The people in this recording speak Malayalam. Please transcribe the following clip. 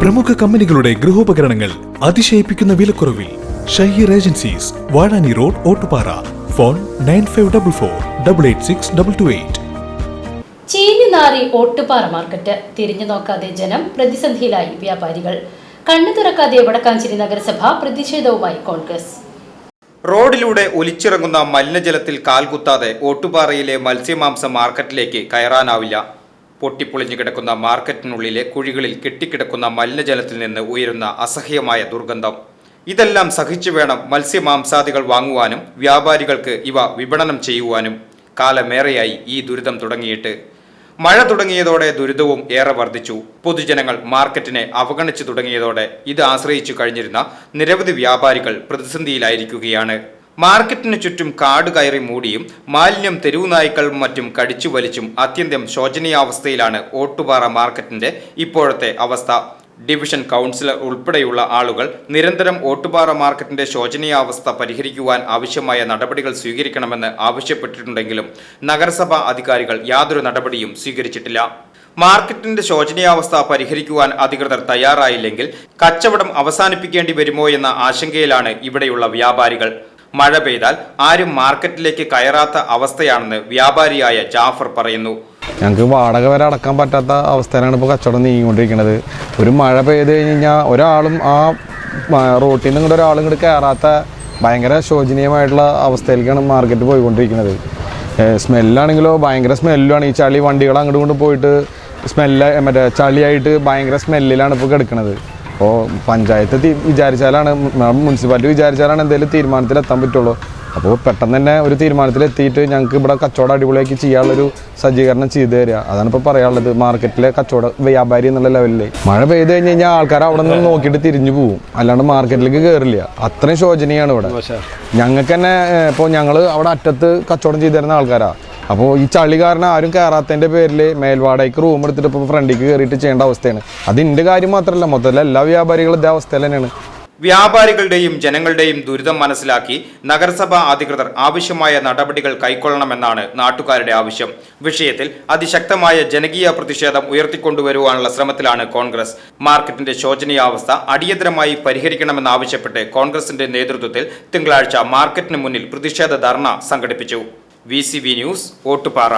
പ്രമുഖ കമ്പനികളുടെ ഗൃഹോപകരണങ്ങൾ അതിശയിപ്പിക്കുന്ന വിലക്കുറവിൽ Shaheer agencies Vazhani road Ottupara. Phone nine five double four double eight six double two eight. ചീഞ്ഞുനാറി Ottupara market. തിരിഞ്ഞു നോക്കാതെ ജനം പ്രതിസന്ധിയിലായി വ്യാപാരികൾ. കണ്ണു തുറക്കാതെ വടക്കാഞ്ചേരി നഗരസഭ പ്രതിഷേധവുമായി കോൺഗ്രസ്. റോഡിലൂടെ ഒലിച്ചിറങ്ങുന്ന മലിനജലത്തിൽ കാൽകുത്താതെ ഓട്ടുപാറയിലെ മത്സ്യമാംസ മാർക്കറ്റിലേക്ക് കയറാനാവില്ല. പൊട്ടിപ്പൊളിഞ്ഞു കിടക്കുന്ന മാർക്കറ്റിനുള്ളിലെ കുഴികളിൽ കെട്ടിക്കിടക്കുന്ന മലിനജലത്തിൽ നിന്ന് ഉയരുന്ന അസഹ്യമായ ദുർഗന്ധം. ഇതെല്ലാം സഹിച്ചു വേണം മത്സ്യമാംസാദികൾ വാങ്ങുവാനും വ്യാപാരികൾക്ക് ഇവ വിപണനം ചെയ്യുവാനും. കാലമേറെയായി ഈ ദുരിതം തുടങ്ങിയിട്ട്. മഴ തുടങ്ങിയതോടെ ദുരിതവും ഏറെ വർദ്ധിച്ചു. പൊതുജനങ്ങൾ മാർക്കറ്റിനെ അവഗണിച്ചു തുടങ്ങിയതോടെ ഇത് ആശ്രയിച്ചു കഴിഞ്ഞിരുന്ന നിരവധി വ്യാപാരികൾ പ്രതിസന്ധിയിലായിരിക്കുകയാണ്. മാർക്കറ്റിന് ചുറ്റും കാട് കയറി മൂടിയും മാലിന്യം തെരുവുനായ്ക്കൾ മറ്റും കടിച്ചു വലിച്ചും അത്യന്തം ശോചനീയാവസ്ഥയിലാണ് ഓട്ടുപാറ മാർക്കറ്റിന്റെ ഇപ്പോഴത്തെ അവസ്ഥ. ഡിവിഷൻ കൗൺസിലർ ഉൾപ്പെടെയുള്ള ആളുകൾ നിരന്തരം ഓട്ടുപാറ മാർക്കറ്റിന്റെ ശോചനീയാവസ്ഥ പരിഹരിക്കുവാൻ ആവശ്യമായ നടപടികൾ സ്വീകരിക്കണമെന്ന് ആവശ്യപ്പെട്ടിട്ടുണ്ടെങ്കിലും നഗരസഭാ അധികാരികൾ യാതൊരു നടപടിയും സ്വീകരിച്ചിട്ടില്ല. മാർക്കറ്റിന്റെ ശോചനീയാവസ്ഥ പരിഹരിക്കുവാൻ അധികൃതർ തയ്യാറായില്ലെങ്കിൽ കച്ചവടം അവസാനിപ്പിക്കേണ്ടി വരുമോ എന്ന ആശങ്കയിലാണ് ഇവിടെയുള്ള വ്യാപാരികൾ. മഴ പെയ്താൽ ആരും മാർക്കറ്റിലേക്ക് കയറാത്ത അവസ്ഥയാണെന്ന് വ്യാപാരിയായ ജാഫർ പറയുന്നു. ഞങ്ങൾക്ക് വാടക വരെ അടക്കാൻ പറ്റാത്ത അവസ്ഥയിലാണ് ഇപ്പോൾ കച്ചവടം നീങ്ങിക്കൊണ്ടിരിക്കുന്നത് ഒരു മഴ പെയ്ത് കഴിഞ്ഞ് കഴിഞ്ഞാൽ ഒരാളും ആ റോട്ടിൽ നിന്ന് ഇങ്ങോട്ട് ഒരാളും ഇങ്ങോട്ട് കയറാത്ത ഭയങ്കര ശോചനീയമായിട്ടുള്ള അവസ്ഥയിലേക്കാണ് മാർക്കറ്റ് പോയിക്കൊണ്ടിരിക്കുന്നത് സ്മെല്ലാണെങ്കിലോ ഭയങ്കര സ്മെല്ലുമാണ്. ഈ ചളി വണ്ടികൾ അങ്ങോട്ട് കൊണ്ട് പോയിട്ട് സ്മെല്ല് മറ്റേ ചളിയായിട്ട് ഭയങ്കര സ്മെല്ലിലാണ് ഇപ്പോൾ കിടക്കുന്നത് അപ്പോൾ പഞ്ചായത്ത് വിചാരിച്ചാലാണ് മുനിസിപ്പാലിറ്റി വിചാരിച്ചാലാണ് എന്തെങ്കിലും തീരുമാനത്തിൽ എത്താൻ പറ്റുള്ളൂ. അപ്പോൾ പെട്ടെന്ന് തന്നെ ഒരു തീരുമാനത്തിൽ എത്തിയിട്ട് ഞങ്ങൾക്ക് ഇവിടെ കച്ചവടം അടിപൊളിയാക്കി ചെയ്യാനുള്ളൊരു സജ്ജീകരണം ചെയ്തു തരിക അതാണ് ഇപ്പോൾ പറയാനുള്ളത്. മാർക്കറ്റിലെ കച്ചവട വ്യാപാരി എന്നുള്ള ലെവലിൽ മഴ പെയ്ത് കഴിഞ്ഞ് കഴിഞ്ഞാൽ ആൾക്കാർ അവിടെ നിന്ന് നോക്കിയിട്ട് തിരിഞ്ഞു പോകും അല്ലാണ്ട് മാർക്കറ്റിലേക്ക് കയറില്ല അത്രയും ശോചനീയാണ് ഇവിടെ. ഞങ്ങൾക്ക് തന്നെ ഇപ്പോൾ ഞങ്ങൾ അവിടെ അറ്റത്ത് കച്ചവടം ചെയ്തു തരുന്ന ആൾക്കാരാണ് അപ്പോൾ ഈ ചളി കാരണം ആരും കയറാത്തതിന്റെ പേരിൽ മേൽവാടകയ്ക്ക് റൂം എടുത്തിട്ട് ഇപ്പോൾ ഫ്രണ്ടിക്ക് കയറിയിട്ട് ചെയ്യേണ്ട അവസ്ഥയാണ്. അത് എന്റെ കാര്യം മാത്രമല്ല മൊത്തത്തിൽ എല്ലാ വ്യാപാരികളും ഇതേ അവസ്ഥയിൽ തന്നെയാണ്. വ്യാപാരികളുടെയും ജനങ്ങളുടെയും ദുരിതം മനസ്സിലാക്കി നഗരസഭാ അധികൃതർ ആവശ്യമായ നടപടികൾ കൈക്കൊള്ളണമെന്നാണ് നാട്ടുകാരുടെ ആവശ്യം. വിഷയത്തിൽ അതിശക്തമായ ജനകീയ പ്രതിഷേധം ഉയർത്തിക്കൊണ്ടുവരുവാനുള്ള ശ്രമത്തിലാണ് കോൺഗ്രസ്. മാർക്കറ്റിന്റെ ശോചനീയാവസ്ഥ അടിയന്തരമായി പരിഹരിക്കണമെന്നാവശ്യപ്പെട്ട് കോൺഗ്രസിന്റെ നേതൃത്വത്തിൽ തിങ്കളാഴ്ച മാർക്കറ്റിന് മുന്നിൽ പ്രതിഷേധ ധർണ സംഘടിപ്പിച്ചു. V News Ottupara.